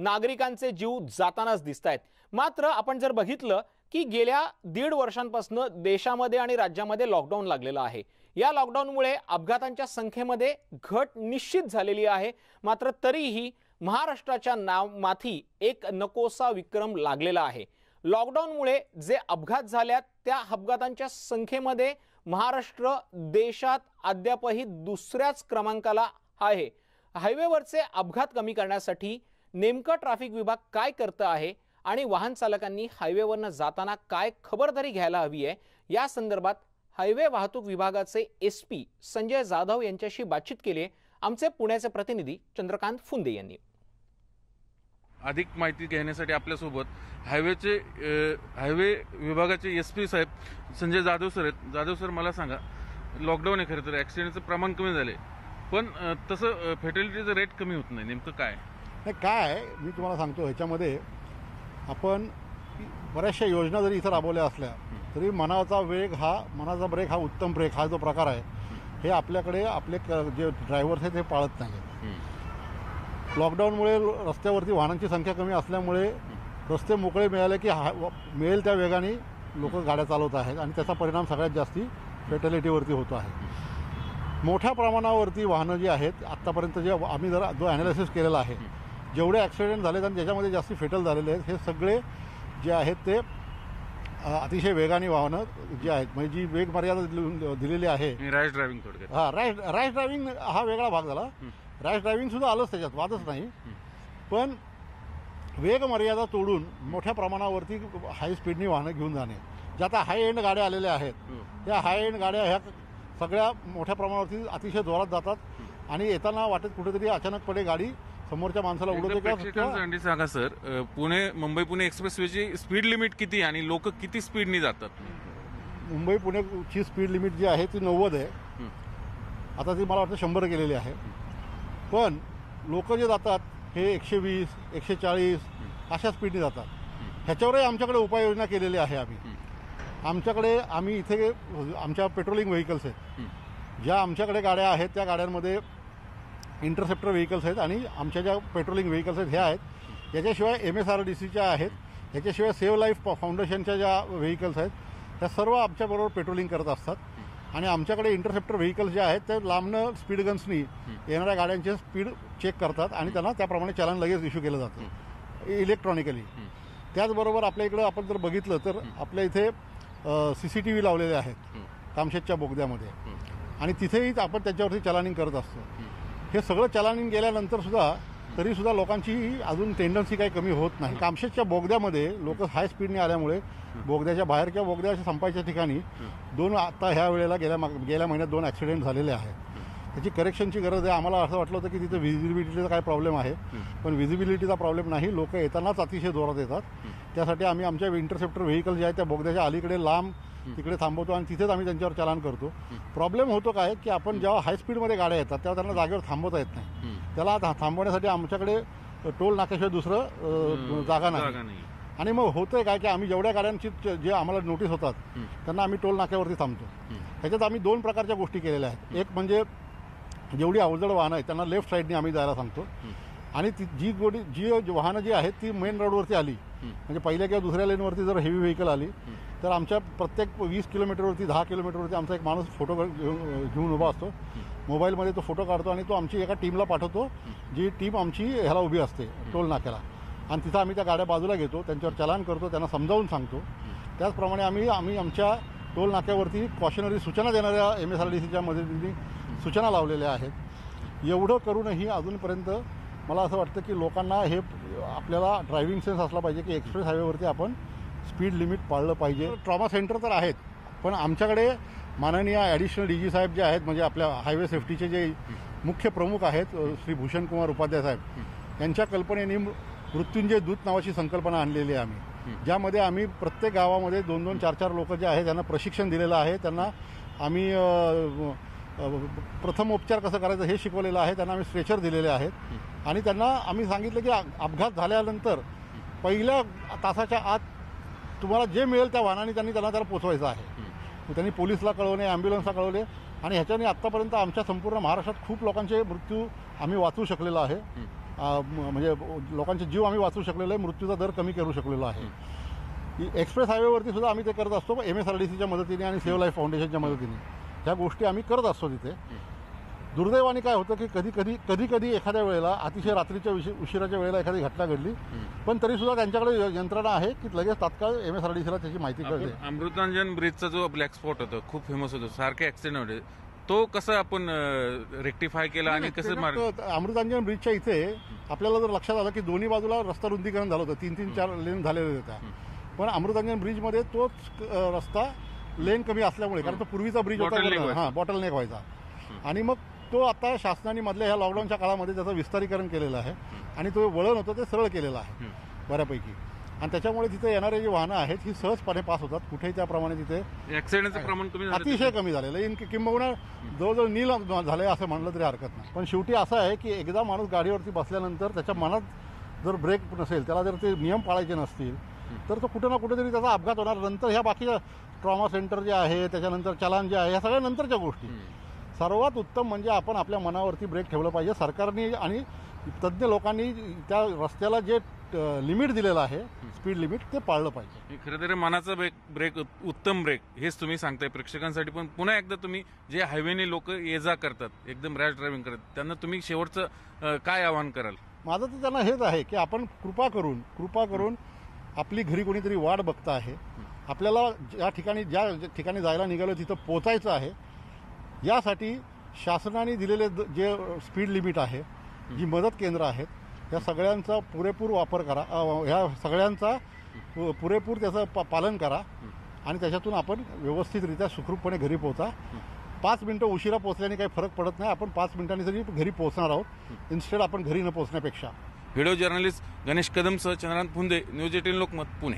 नागरिकांचे जीव जातानाच दिसत आहेत मात्र आपण जर बघितलं की गेल्या दीड वर्षांपासून देशामध्ये आणि राज्यामध्ये लॉकडाऊन लागलेलं आहे. या लॉकडाऊनमुळे अपघातांच्या संख्येमध्ये घट निश्चित झालेली आहे. मात्र तरीही महाराष्ट्राच्या नाव माथी एक नकोसा विक्रम लागलेला आहे. लॉकडाऊनमुळे जे अपघात झाल्यात त्या अपघातांच्या संख्येमध्ये महाराष्ट्र देशात अद्यापही दुसऱ्याच क्रमांकाला आहे. हायवेवरचे अपघात कमी करण्यासाठी नेमकं ट्रॅफिक विभाग काय करतं आहे आणि वाहन चालकांनी हायवेवरनं जाताना काय खबरदारी घ्यायला हवी आहे या संदर्भात हायवे वाहतूक विभागाचे एस पी संजय जाधव यांच्याशी बातचीत केली आहे. आमचे पुण्याचे प्रतिनिधी चंद्रकांत फुंदे यांनी. अधिक माहिती घेण्यासाठी आपल्यासोबत हायवेचे हायवे विभागाचे एस पी साहेब संजय जाधव सर आहेत. जाधव सर मला सांगा लॉकडाऊन आहे खरं तर ॲक्सिडेंटचं प्रमाण कमी झाले पण तसं फेटेलिटीचं रेट कमी होत नाही. नेमकं काय? नाही काय मी तुम्हाला सांगतो ह्याच्यामध्ये आपण बऱ्याचशा योजना जरी इथं राबवल्या असल्या तरी मनाचा वेग हा मनाचा ब्रेक हा उत्तम ब्रेक हा जो प्रकार आहे हे आपल्याकडे आपले क- जे ड्रायव्हर्स आहेत ते पाळत नाही लॉकडाऊनमुळे रस्त्यावरती वाहनांची संख्या कमी असल्यामुळे रस्ते मोकळे मिळाले की हा मिळेल त्या वेगाने लोक गाड्या चालवत आहेत आणि त्याचा परिणाम सगळ्यात जास्ती फेटॅलिटीवरती होतो आहे. मोठ्या प्रमाणावरती वाहनं जी आहेत आत्तापर्यंत जे आम्ही जर जो ॲनालिसिस केलेला आहे जेवढे ॲक्सिडेंट झालेत आणि ज्याच्यामध्ये जास्ती फेटल झालेले आहेत हे सगळे जे आहेत ते अतिशय वेगाने वाहनं जी आहेत म्हणजे जी वेग मर्यादा दिली- दिलेली आहे. रॅश ड्रायव्हिंग थोडक्यात. हा रॅश रॅश ड्रायव्हिंग हा वेगळा भाग झाला. रॅश ड्रायव्हिंग सुद्धा आलंच त्याच्यात वादच नाही. पण वेग मर्यादा तोडून मोठ्या प्रमाणावरती हाय स्पीडनी वाहनं घेऊन जाणे. ज्या आता हाय एंड गाड्या आलेल्या आहेत त्या हाय एंड गाड्या ह्या सगळ्या मोठ्या प्रमाणावरती अतिशय जोरात जातात. आणि येताना वाटेत कुठेतरी अचानकपणे गाडी समोरच्या माणसाला उडवते सांगा सर. पुणे मुंबई पुणे एक्सप्रेसवेची स्पीड लिमिट किती आहे आणि लोक किती स्पीडनी जातात? मुंबई पुण्याची स्पीड लिमिट जी आहे ती नव्वद आहे. आता ती मला वाटतं शंभर गेलेली आहे. पण लोक जे जातात हे एकशे वीस एकशे चाळीस अशा स्पीडने जातात. ह्याच्यावरही आमच्याकडे उपाययोजना केलेली आहे आम्ही. आमच्याकडे आम्ही इथे आमच्या पेट्रोलिंग व्हेकल्स आहेत. ज्या आमच्याकडे गाड्या आहेत त्या गाड्यांमध्ये इंटरसेप्टर व्हेकल्स आहेत आणि आमच्या ज्या पेट्रोलिंग व्हेकल्स आहेत ह्या आहेत. याच्याशिवाय एम एस आर डी सीच्या आहेत. याच्याशिवाय सेव्ह लाईफ फाउंडेशनच्या ज्या व्हेकल्स आहेत त्या सर्व आमच्याबरोबर पेट्रोलिंग करत असतात. आणि आमच्याकडे इंटरसेप्टर व्हेकल्स जे आहेत ते लांबनं स्पीड गन्सनी येणाऱ्या गाड्यांचे स्पीड चेक करतात आणि त्यांना त्याप्रमाणे चलन लगेच इश्यू केलं जातं. इलेक्ट्रॉनिकली. त्याचबरोबर आपल्या इकडं आपण जर बघितलं तर आपल्या इथे सी सी टी व्ही लावलेले आहेत. कामशेतच्या बोगद्यामध्ये. आणि तिथेही आपण त्याच्यावरती चलानिंग करत असतो. हे सगळं चलानीन गेल्यानंतर सुद्धा तरी सुद्धा लोकांची अजून टेंडन्सी काही कमी होत नाही. कामशेतच्या बोगद्यामध्ये लोक हाय स्पीडने आल्यामुळे बोगद्याच्या बाहेर किंवा बोगद्याच्या संपायच्या ठिकाणी दोन आता ह्या वेळेला गेल्या गेल्या महिन्यात दोन ॲक्सिडेंट झालेले आहेत. त्याची करेक्शनची गरज आहे. आम्हाला असं वाटलं होतं की तिथे विजिबिलिटीचा काय प्रॉब्लेम आहे. पण विजिबिलिटीचा प्रॉब्लेम नाही. लोक येतानाच अतिशय जोरात येतात. त्यासाठी आम्ही आमच्या इंटरसेप्टर व्हेकल जे आहेत त्या बोगद्याच्या अलीकडे लांब तिकडे थांबवतो आणि तिथेच आम्ही त्यांच्यावर चलान करतो. प्रॉब्लेम होतो काय की आपण जेव्हा हाय स्पीडमध्ये गाड्या येतात तेव्हा त्यांना जागेवर थांबवता येत नाही. त्याला थांबवण्यासाठी आमच्याकडे टोल नाक्याशिवाय दुसरं जागा नाही. आणि मग होतंय काय की आम्ही जेवढ्या गाड्यांची ज- जे आम्हाला नोटीस होतात त्यांना आम्ही टोल नाक्यावरती थांबतो. ह्याच्यात आम्ही दोन प्रकारच्या गोष्टी केलेल्या आहेत. एक म्हणजे जेवढी अवजड वाहनं आहेत त्यांना लेफ्ट साईडने आम्ही जायला सांगतो. आणि ती जी गोडी जी वाहनं जी आहेत ती मेन रोडवरती आली. म्हणजे पहिल्या किंवा दुसऱ्या लेनवरती जर हेवी व्हेकल आली तर आमच्या प्रत्येक वीस किलोमीटरवरती दहा किलोमीटरवरती आमचा एक माणूस फोटो घेऊन घेऊन उभा असतो. मोबाईलमध्ये तो फोटो काढतो आणि तो आमची एका टीमला पाठवतो जी टीम आमची ह्याला उभी असते टोल नाक्याला. आणि तिथं आम्ही त्या गाड्या बाजूला घेतो त्यांच्यावर चलान करतो त्यांना समजावून सांगतो. त्याचप्रमाणे आम्ही आम्ही आमच्या टोल नाक्यावरती कॉशनरी सूचना देणाऱ्या एम एस आर डी सीच्या मदतीने सूचना लावलेल्या आहेत. एवढं करूनही अजूनपर्यंत मला असं वाटतं की लोकांना हे आपल्याला ड्रायव्हिंग सेन्स असला पाहिजे की एक्सप्रेस हायवेवरती आपण स्पीड लिमिट पाळलं पाहिजे. ट्रॉमा सेंटर तर आहेत पण आमच्याकडे माननीय ॲडिशनल डी जी साहेब जे आहेत म्हणजे आपल्या हायवे सेफ्टीचे जे मुख्य प्रमुख आहेत श्री भूषण कुमार उपाध्याय साहेब यांच्या कल्पनेने मृ- मृत्युंजय दूत नावाची संकल्पना आणलेली आहे आम्ही. ज्यामध्ये आम्ही प्रत्येक गावामध्ये दोन दोन चार चार लोक जे आहेत त्यांना प्रशिक्षण दिलेलं आहे त्यांना आम्ही प्रथम उपचार कसं करायचं हे शिकवलेलं आहे त्यांना आम्ही स्ट्रेचर दिलेले आहेत. आणि त्यांना आम्ही सांगितलं की अपघात झाल्यानंतर पहिल्या तासाच्या आत तुम्हाला जे मिळेल त्या वाहनाने त्यांनी त्यांना त्याला पोचवायचं आहे. त्यांनी पोलिसला कळवणे ॲम्ब्युलन्सला कळवले आणि ह्याच्याने आत्तापर्यंत आमच्या संपूर्ण महाराष्ट्रात खूप लोकांचे मृत्यू आम्ही वाचवू शकलेलो आहे. म्हणजे लोकांचे जीव आम्ही वाचवू शकलेलो आहे मृत्यूचा दर कमी करू शकलेलो आहे. एक्सप्रेस हायवेवरती सुद्धा आम्ही ते करत असतो एम एस आर डी सीच्या मदतीने आणि सेव्ह लाईफ फाउंडेशनच्या मदतीने. ह्या गोष्टी आम्ही करत असतो तिथे. दुर्दैवाने काय होतं की कधी कधी कधी कधी एखाद्या वेळेला अतिशय रात्रीच्या उशी उशिराच्या वेळेला एखादी घटना घडली. पण तरी सुद्धा त्यांच्याकडे यंत्रणा आहे की लगेच तात्काळ एम एस आर डी सीला त्याची माहिती कळते. अमृतांजन ब्रिजचा जो ब्लॅक स्पॉट होता खूप फेमस होतो सारखे ऍक्सिडेंट होते. तो कसं आपण रेक्टिफाय केला आणि कसं अमृतांजन ब्रिजच्या इथे आपल्याला जर लक्षात आलं की दोन्ही बाजूला रस्ता रुंदीकरण झालं होतं तीन तीन चार लेन झालेले होत्या पण अमृतांजन ब्रिजमध्ये तोच रस्ता लेन कमी असल्यामुळे कारण तो पूर्वीचा ब्रिज होता. हा बॉटल नेक व्हायचा आणि मग तो आता शासनाने मधल्या ह्या लॉकडाऊनच्या काळामध्ये त्याचं विस्तारीकरण केलेलं आहे आणि तो वळण होतं ते सरळ केलेलं आहे बऱ्यापैकी. आणि त्याच्यामुळे तिथे येणारे जी वाहनं आहेत ही सहजपणे पास होतात. कुठेही त्याप्रमाणे तिथे प्रमाण कमी झालं अतिशय कमी झालेलं आहे. इन- किंबहुना जवळजवळ नील झालंय असं म्हणलं तरी हरकत नाही. पण शेवटी असं आहे की एकदा माणूस गाडीवरती बसल्यानंतर त्याच्या मनात जर ब्रेक नसेल त्याला जर ते नियम पाळायचे नसतील तर तो कुठे ना कुठेतरी त्याचा अपघात होणार. नंतर ह्या बाकीच्या ट्रॉमा सेंटर जे आहे त्याच्यानंतर चलान जे आहे ह्या सगळ्या नंतरच्या गोष्टी. सर्वात उत्तम म्हणजे आपण आपल्या मनावरती ब्रेक ठेवलं पाहिजे. सरकारने आणि तज्ज्ञ लोकांनी त्या रस्त्याला जे लिमिट दिलेलं आहे स्पीड लिमिट ते पाळलं पाहिजे. खरं तर मनाचा ब्रेक ब्रेक उत्तम ब्रेक हेच तुम्ही सांगताय. प्रेक्षकांसाठी पण पुन्हा एकदा तुम्ही जे हायवेने लोक ये जा करतात एकदम रॅश ड्रायव्हिंग करतात त्यांना तुम्ही शेवटचं काय आवाहन कराल? माझं तर त्यांना हेच आहे की आपण कृपा करून कृपा करून आपली घरी कोणीतरी वाट बघता आहे. आपल्याला ज्या ठिकाणी ज्या ठिकाणी जायला निघालो तिथं पोचायचं आहे. यासाठी शासनाने दिलेले द- जे स्पीड लिमिट आहे जी मदत केंद्र आहेत या सगळ्यांचा पुरेपूर वापर करा ह्या सगळ्यांचा पुरेपूर त्याचं पा पालन करा आणि त्याच्यातून आपण व्यवस्थितरित्या सुखरूपपणे घरी पोहोचा. पाच मिनटं उशिरा पोहोचल्याने काही फरक पडत नाही. आपण पाच मिनिटांनी जरी घरी पोहोचणार आहोत इन्स्टेड आपण घरी न पोहोचण्यापेक्षा. व्हिडिओ जर्नलिस्ट गणेश कदमसह चंद्रांत फुंदे न्यूज एटीन लोकमत पुणे.